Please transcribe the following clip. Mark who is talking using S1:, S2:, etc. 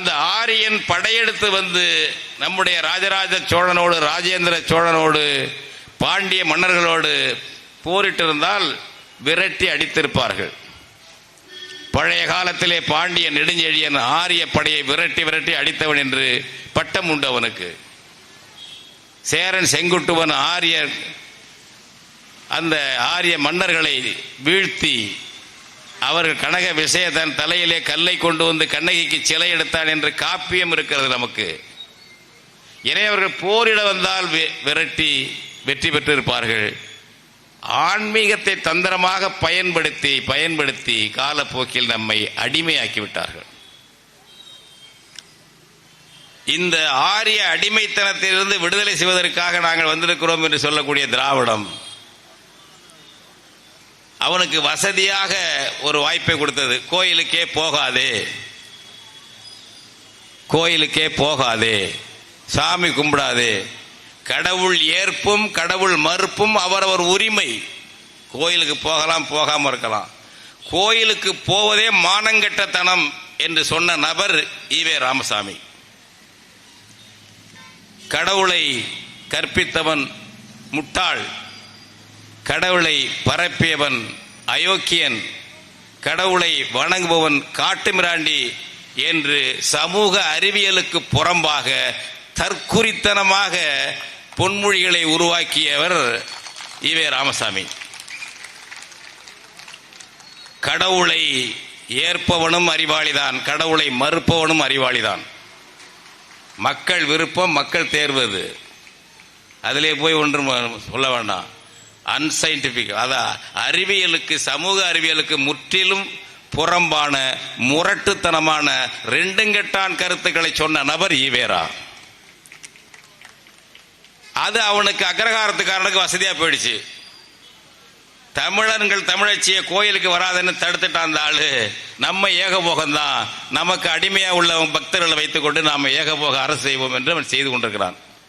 S1: அந்த ஆரியன் படையெடுத்து வந்து நம்முடைய ராஜராஜ சோழனோடு ராஜேந்திர சோழனோடு பாண்டிய மன்னர்களோடு போரிட்டிருந்தால் விரட்டி அடித்திருப்பார்கள். பழைய காலத்திலே பாண்டிய நெடுஞ்செழியன் ஆரிய படையை விரட்டி விரட்டி அடித்தவன் என்று பட்டம் உண்டு அவனுக்கு. சேரன் செங்குட்டுவன் ஆரிய அந்த ஆரிய மன்னர்களை வீழ்த்தி அவர்கள் கனக விஷய தன் தலையிலே கல்லை கொண்டு வந்து கண்ணகிக்கு சிலை எடுத்தான் என்று காப்பியம் இருக்கிறது நமக்கு. இறையவர்கள் போரிட வந்தால் விரட்டி வெற்றி பெற்றிருப்பார்கள். ஆன்மீகத்தை தந்திரமாக பயன்படுத்தி பயன்படுத்தி காலப்போக்கில் நம்மை அடிமையாக்கி விட்டார்கள் இந்த ஆரிய அடிமைத்தனத்திலிருந்து விடுதலை செய்வதற்காக நாங்கள் வந்திருக்கிறோம் என்று சொல்லக்கூடிய திராவிடம் அவனுக்கு வசதியாக ஒரு வாய்ப்பை கொடுத்தது. கோயிலுக்கே போகாதே. கோயிலுக்கே போகாதே. சாமி கும்பிடாதே. கடவுள் ஏற்பும் கடவுள் மறுப்பும் அவரவர் உரிமை. கோயிலுக்கு போகலாம் போகாமல் இருக்கலாம். கோயிலுக்கு போவதே மானங்கெட்டத்தனம் என்று சொன்ன நபர் ஈவே ராமசாமி. கடவுளை கற்பித்தவன் முட்டாள். கடவுளை பரப்பியவன் அயோக்கியன் கடவுளை வணங்குபவன் காட்டுமிராண்டி என்று சமூக அறிவியலுக்கு புறம்பாக தற்குறித்தனமாக பொன்மொழிகளை உருவாக்கியவர் ஈவே ராமசாமி. கடவுளை ஏற்பவனும் அறிவாளிதான் கடவுளை மறுப்பவனும் அறிவாளிதான். மக்கள் விருப்பம் மக்கள் தேர்வது அதிலே போய் ஒன்றும் சொல்ல வேண்டாம். அன்சைன்டிபிக் அதான் அறிவியலுக்கு சமூக அறிவியலுக்கு முற்றிலும் புறம்பான முரட்டுத்தனமான ரெண்டுங்கெட்டான் கருத்துக்களை சொன்ன நபர் ஈவேரா அது அவனுக்கு அக்ரகாரத்துக்காரனுக்கு வசதியா போயிடுச்சு. தமிழர்கள் தமிழச்சியை கோயிலுக்கு வராதுன்னு தடுத்துட்டான் அந்த ஆளு. நம்ம ஏகபோகம்தான் நமக்கு அடிமையா உள்ள பக்தர்களை வைத்துக்கொண்டு நாம ஏகபோக அரசு செய்வோம் என்று அவன் செய்து கொண்டிருக்கிறான்.